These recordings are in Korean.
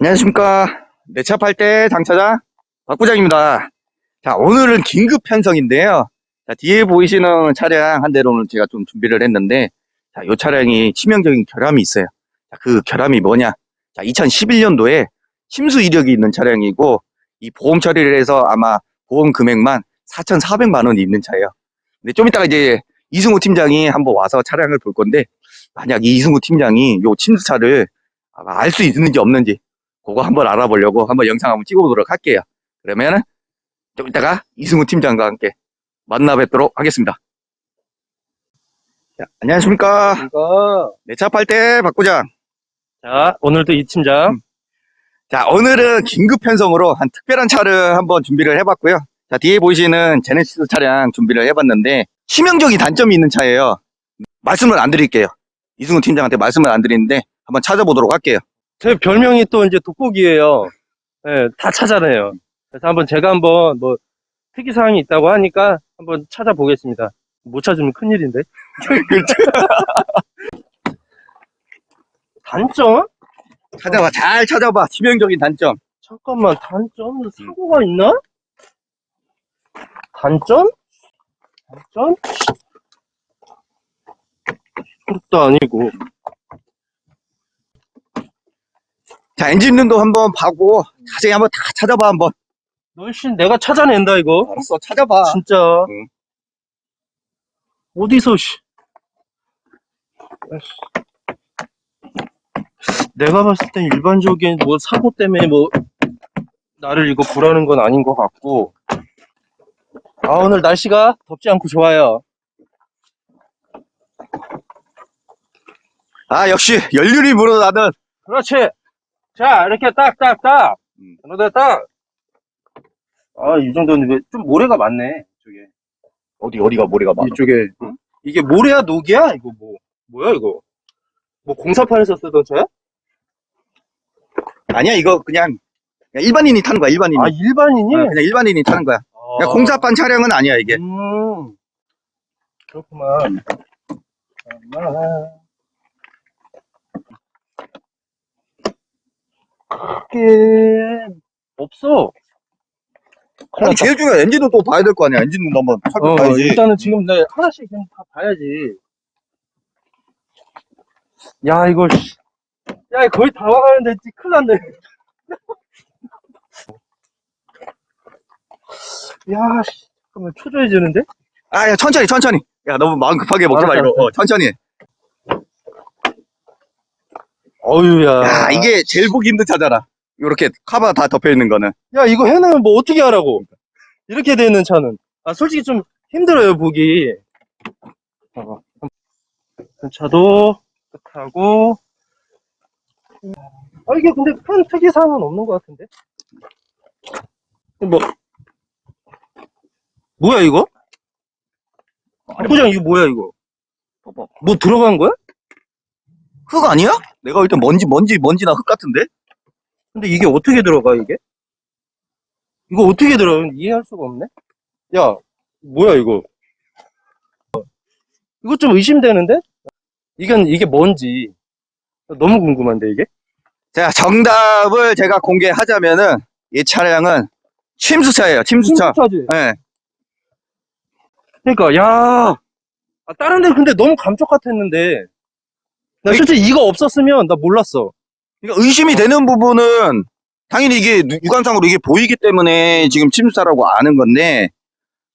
안녕하십니까. 내 차 팔 때 당차장 박 부장입니다. 자, 오늘은 긴급 편성인데요. 자, 뒤에 보이시는 차량 한 대로 오늘 제가 좀 준비를 했는데, 자, 이 차량이 치명적인 결함이 있어요. 자, 그 결함이 뭐냐? 자, 2011년도에 침수 이력이 있는 차량이고, 이 보험 처리를 해서 아마 보험 금액만 4,400만 원이 있는 차예요. 근데 좀 이따가 이제 이승우 팀장이 한번 와서 차량을 볼 건데, 만약 이 이승우 팀장이 요 침수차를 알 수 있는지 없는지 그거 한번 알아보려고 한번 영상 한번 찍어보도록 할게요. 그러면은 좀 이따가 이승우 팀장과 함께 만나 뵙도록 하겠습니다. 자, 안녕하십니까. 이거 내 차 팔 때 박부장. 자 오늘도 이 팀장 음. 자, 오늘은 긴급 편성으로 한 특별한 차를 한번 준비를 해봤고요. 자, 뒤에 보이시는 제네시스 차량 준비를 해봤는데 치명적인 단점이 있는 차예요. 말씀을 안 드릴게요. 이승우 팀장한테 말씀을 안 드리는데 한번 찾아보도록 할게요. 제 별명이 또 이제 돋보기예요. 예, 다 찾아내요. 그래서 한번 제가 한번 뭐 특이 사항이 있다고 하니까 한번 찾아보겠습니다. 못 찾으면 큰일인데. 단점? 찾아봐, 잘 찾아봐. 치명적인 단점. 잠깐만 단점 사고가 있나? 단점? 단점? 그것도 아니고 자, 엔진 룸도 한번 봐고 자세히 한번 다 찾아봐 한번. 너씨 내가 찾아낸다 이거. 알았어, 찾아봐. 진짜 응. 어디서 씨. 내가 봤을 땐 일반적인 뭐 사고 때문에 뭐 나를 이거 보라는 건 아닌 것 같고 아 오늘 날씨가 덥지 않고 좋아요 아, 역시 연륜이 묻어나는 그렇지 자 이렇게 딱 딱 딱 음. 너네 딱아 이 정도는 왜좀 모래가 많네 이쪽에 어디 어디가 모래가 많아. 이쪽에 이게 모래야 녹이야 이거 뭐 뭐야 이거 뭐 공사판에서 쓰던 차야? 아니야, 이거 그냥, 그냥 일반인이 타는 거야, 일반인이. 아 일반인이? 어, 그냥 일반인이 타는 거야. 그냥 공사판 차량은 아니야, 이게. 음, 그렇구만. 그게 없어. 아니, 제일 중요한 엔진도 또 봐야 될 거 아니야. 엔진도 한번 어, 살펴봐야지. 일단은 지금 내 하나씩 그냥 다 봐야지. 야, 이거, 씨. 야, 거의 다 와가는데, 씨, 큰일 났네. 야, 씨. 잠깐만, 초조해지는데? 아, 야, 천천히, 천천히. 야, 너무 마음 급하게 먹지 알았어, 말고. 어, 천천히. 어휴, 야. 야, 이게 제일 보기 힘든 차잖아. 요렇게 카바 다 덮여 있는 거는. 야, 이거 해놓으면 뭐 어떻게 하라고? 이렇게 돼 있는 차는. 아, 솔직히 좀 힘들어요, 보기. 봐봐. 그 차도 끝하고. 아, 이게 근데 큰 특이사항은 없는 것 같은데? 뭐, 뭐야, 이거? 부장 이거 뭐야, 이거? 봐봐. 뭐 들어간 거야? 흙 아니야? 내가 볼 땐 먼지, 먼지, 먼지나 흙 같은데? 근데 이게 어떻게 들어가, 이게? 이거 어떻게 들어가? 이해할 수가 없네? 야, 뭐야, 이거? 이거 좀 의심되는데? 이건, 이게 뭔지. 너무 궁금한데, 이게? 자, 정답을 제가 공개하자면은, 이 차량은 침수차예요, 침수차. 차지 예. 그러니까, 야, 아, 다른 데 근데 너무 감쪽 같았는데. 나 이- 솔직히 이거 없었으면 나 몰랐어. 그러니까 의심이 되는 부분은, 당연히 이게 누- 육안상으로 이게 보이기 때문에 지금 침수차라고 아는 건데,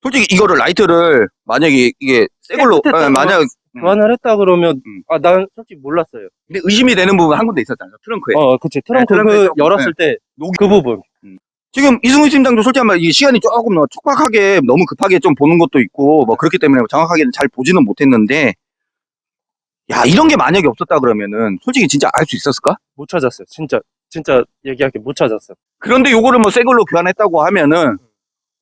솔직히 이거를 라이트를, 만약에 이게 새 걸로, 깨끗했다고 예, 만약, 음. 교환을 했다 그러면, 음. 아, 난 솔직히 몰랐어요. 근데 의심이 되는 부분 한 군데 있었잖아요, 트렁크에. 어, 그치. 트렁크 네, 트렁크에 그 조금, 열었을 때, 녹이- 그 부분. 지금 이승훈 팀장도 솔직히 말해 이 시간이 조금 더 촉박하게 너무 급하게 좀 보는 것도 있고 뭐 그렇기 때문에 정확하게는 잘 보지는 못했는데 야 이런 게 만약에 없었다 그러면은 솔직히 진짜 알 수 있었을까? 못 찾았어요. 진짜, 진짜 얘기할게 못 찾았어. 그런데 요거를 뭐 새 걸로 교환했다고 하면은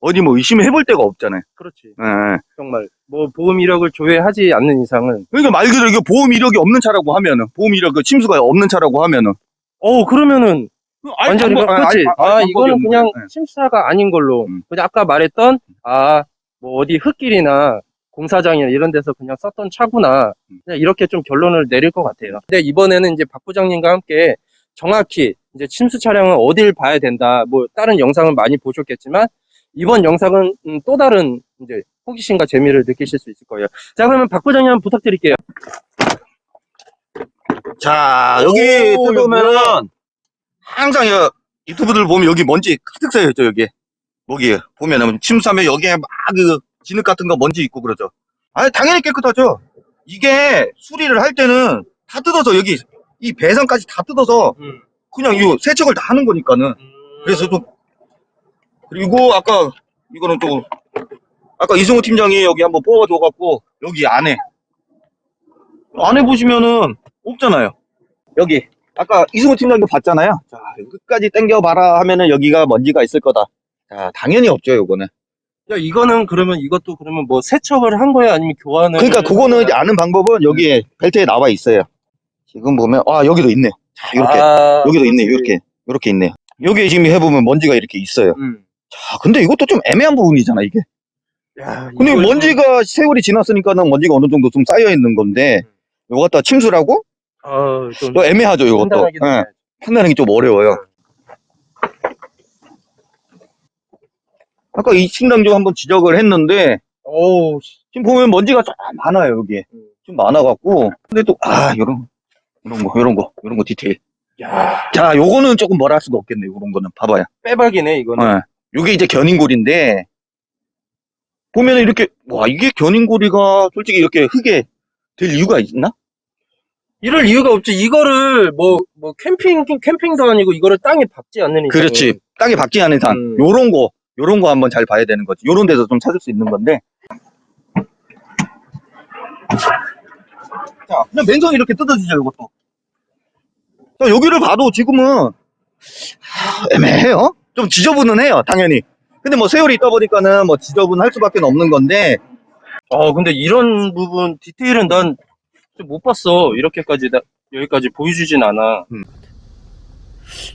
어디 뭐 의심을 해볼 데가 없잖아요. 그렇지. 예, 예. 정말. 뭐, 보험 이력을 조회하지 않는 이상은. 그러니까 말 그대로 이거 보험 이력이 없는 차라고 하면은 보험 이력 그 침수가 없는 차라고 하면은 어, 그러면은, 알 완전 히, 방법- 그렇지. 알- 알 아, 방법이 이거는 없는 그냥 거예요. 예. 침수사가 아닌 걸로. 음. 그냥 아까 말했던, 아, 뭐, 어디 흙길이나 공사장이나 이런 데서 그냥 썼던 차구나. 음. 그냥 이렇게 좀 결론을 내릴 것 같아요. 근데 이번에는 이제 박 부장님과 함께 정확히 이제 침수 차량은 어딜 봐야 된다. 뭐 다른 영상은 많이 보셨겠지만 이번 영상은 음, 또 다른 이제 호기심과 재미를 느끼실 수 있을 거예요. 자 그러면 박 부장님 한번 부탁드릴게요. 자, 여기 오, 뜯으면은 항상 여- 유튜브들 보면 여기 먼지 가득 쌓여 있죠, 여기. 여기 보면은 침수하면 여기에 막그 진흙 같은 거 먼지 있고 그러죠. 아, 당연히 깨끗하죠. 이게 수리를 할 때는 다 뜯어서 여기 이 배선까지 다 뜯어서 음. 그냥 이 세척을 다 하는 거니까는. 그래서 좀 그리고 아까 이거는 또 아까 이승우 팀장이 여기 한번 뽑아줘 갖고 여기 안에 안에 보시면은 없잖아요. 여기 아까 이승우 팀장도 봤잖아요. 자 끝까지 당겨봐라 하면은 여기가 먼지가 있을 거다. 자 당연히 없죠 요거는. 야 이거는 그러면 이것도 그러면 뭐 세척을 한 거야 아니면 교환을? 그러니까 한 그거는 아는 방법은 여기에 벨트에 나와 있어요. 지금 보면 아 여기도 있네요. 자 이렇게 아, 여기도 있네. 이렇게 이렇게 있네요. 여기 지금 해보면 먼지가 이렇게 있어요. 음. 자 근데 이것도 좀 애매한 부분이잖아 이게. 야, 근데 이걸 먼지가 세월이 지났으니까는 먼지가 어느 정도 좀 쌓여 있는 건데 이거 갖다 침수라고? 좀, 어, 좀또 애매하죠 이것도. 판단하기 예, 판단하기 좀 어려워요. 아까 이 침낭 좀 한번 지적을 했는데 오, 지금 보면 먼지가 좀 많아요 여기에. 음. 좀 많아갖고 근데 또아 요런 이런 거 요런 거 요런 거 디테일. 야, 자 요거는 조금 뭐라 할 수가 없겠네 요런 거는 봐봐요. 빼박이네 이거는. 예. 요게 이제 견인골인데 보면 이렇게 와 이게 견인골이가 솔직히 이렇게 흙에 될 이유가 있나? 이럴 이유가 없지. 이거를 뭐, 뭐, 캠핑, 캠핑도 아니고 이거를 땅에 박지 않는 이상. 그렇지. 땅에 박지 않은 이상 음. 요런 거 요런 거 한번 잘 봐야 되는 거지. 요런 데서 좀 찾을 수 있는 건데. 자, 그냥 맨손 이렇게 뜯어지죠, 이것도. 자, 여기를 봐도 지금은 하, 애매해요. 좀 지저분은 해요, 당연히. 근데 뭐 세월이 있다 보니까는 뭐 지저분할 수밖에 없는 건데 어, 근데 이런 부분, 디테일은 난 못 봤어. 이렇게까지, 나, 여기까지 보여주진 않아.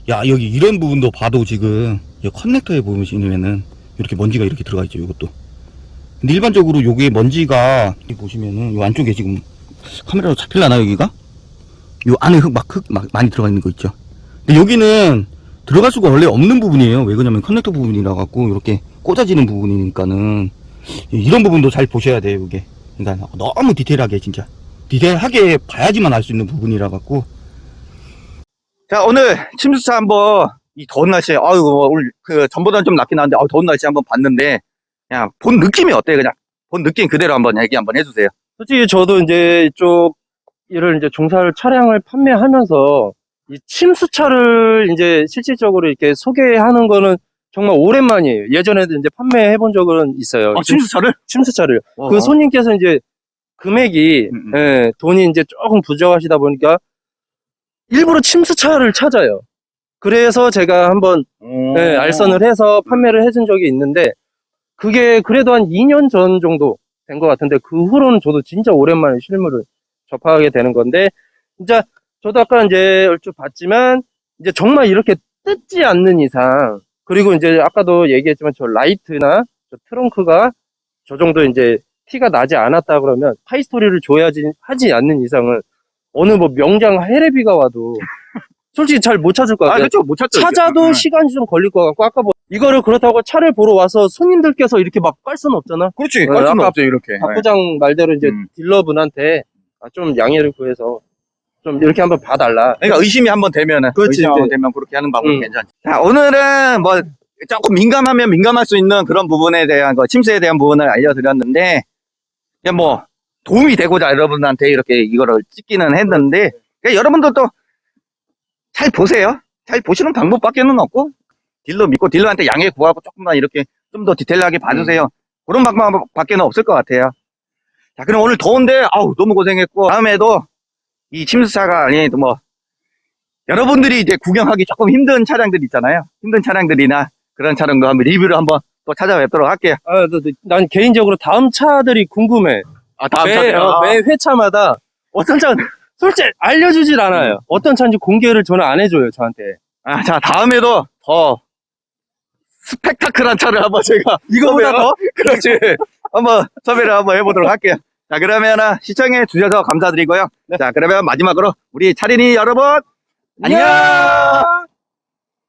야 여기 이런 부분도 봐도 지금 이 커넥터에 보시면은 이렇게 먼지가 이렇게 들어가 있죠 이것도. 근데 일반적으로 요게 먼지가 여기 보시면은 요 안쪽에 지금 카메라로 잡힐라나 여기가? 요 안에 흙막흙 막 많이 들어가 있는 거 있죠? 근데 여기는 들어갈 수가 원래 없는 부분이에요. 왜 그러냐면 커넥터 부분이라 갖고 이렇게 꽂아지는 부분이니까는 이런 부분도 잘 보셔야 돼요 이게. 그러니까 너무 디테일하게 진짜. 디테일하게 봐야지만 알 수 있는 부분이라 갖고 자, 오늘 침수차 한번 이 더운 날씨에 아유 뭐 오늘 그 전보다는 좀 낫긴 한데 아 더운 날씨에 한번 봤는데 그냥 본 느낌이 어때요? 그냥 본 느낌 그대로 한번 얘기 한번 해주세요. 솔직히 저도 이제 이쪽, 이를 이제 종사를 차량을 판매하면서 이 침수차를 이제 실질적으로 이렇게 소개하는 거는 정말 오랜만이에요. 예전에도 이제 판매해 본 적은 있어요. 아, 침수차를? 침수차를. 어. 그 손님께서 이제 금액이 음, 음. 예, 돈이 이제 조금 부족하시다 보니까 일부러 침수차를 찾아요. 그래서 제가 한번 음. 예, 알선을 해서 판매를 해준 적이 있는데 그게 그래도 한 2년 전 정도 된 것 같은데 그 후로는 저도 진짜 오랜만에 실물을 접하게 되는 건데 진짜 저도 아까 이제 얼추 봤지만 이제 정말 이렇게 뜯지 않는 이상 그리고 이제 아까도 얘기했지만 저 라이트나 저 트렁크가 저 정도 이제 티가 나지 않았다 그러면 파이스토리를 줘야지 하지 않는 이상은 어느 뭐 명장 헤레비가 와도 솔직히 잘 못 찾을 것 아, 같아요. 그렇죠. 못 찾죠. 찾아도 이게. 시간이 좀 걸릴 것 같고 아까 뭐 이거를 그렇다고 차를 보러 와서 손님들께서 이렇게 막 깔 수는 없잖아. 그렇지. 네, 깔 수는 아까 없죠, 이렇게. 박 부장 말대로 이제 음. 딜러분한테 아, 좀 양해를 구해서 좀 이렇게 한번 봐달라. 그러니까 의심이 한번 되면은 그렇지, 의심이 한번 이제. 되면 그렇게 하는 방법이 음. 괜찮지. 자, 오늘은 뭐 조금 민감하면 민감할 수 있는 그런 부분에 대한 거, 침수에 대한 부분을 알려드렸는데 그냥 뭐 도움이 되고자 여러분한테 이렇게 이거를 찍기는 했는데 그러니까 여러분들도 잘 보세요. 잘 보시는 방법밖에는 없고 딜러 믿고 딜러한테 양해 구하고 조금만 이렇게 좀 더 디테일하게 봐주세요. 그런 방법밖에는 없을 것 같아요. 자, 그럼 오늘 더운데 아우 너무 고생했고 다음에도 이 침수차가 아니도 뭐 여러분들이 이제 구경하기 조금 힘든 차량들 있잖아요. 힘든 차량들이나 그런 차량도 한번 리뷰를 한번 또 찾아뵙도록 할게요. 아, 나- 나- 난 개인적으로 다음 차들이 궁금해. 아, 다음 매, 차례. 어, 매 회차마다 어떤 차 솔직히 알려주질 않아요. 어떤 차인지 공개를 저는 안 해줘요 저한테. 아, 자, 다음에도 더 스펙타클한 차를 한번 제가 이거보다 섭외- 더? 그렇지. 한번 섭외를 한번 해보도록 할게요. 자, 그러면 시청해 주셔서 감사드리고요. 자, 그러면 마지막으로 우리 차린이 여러분 안녕!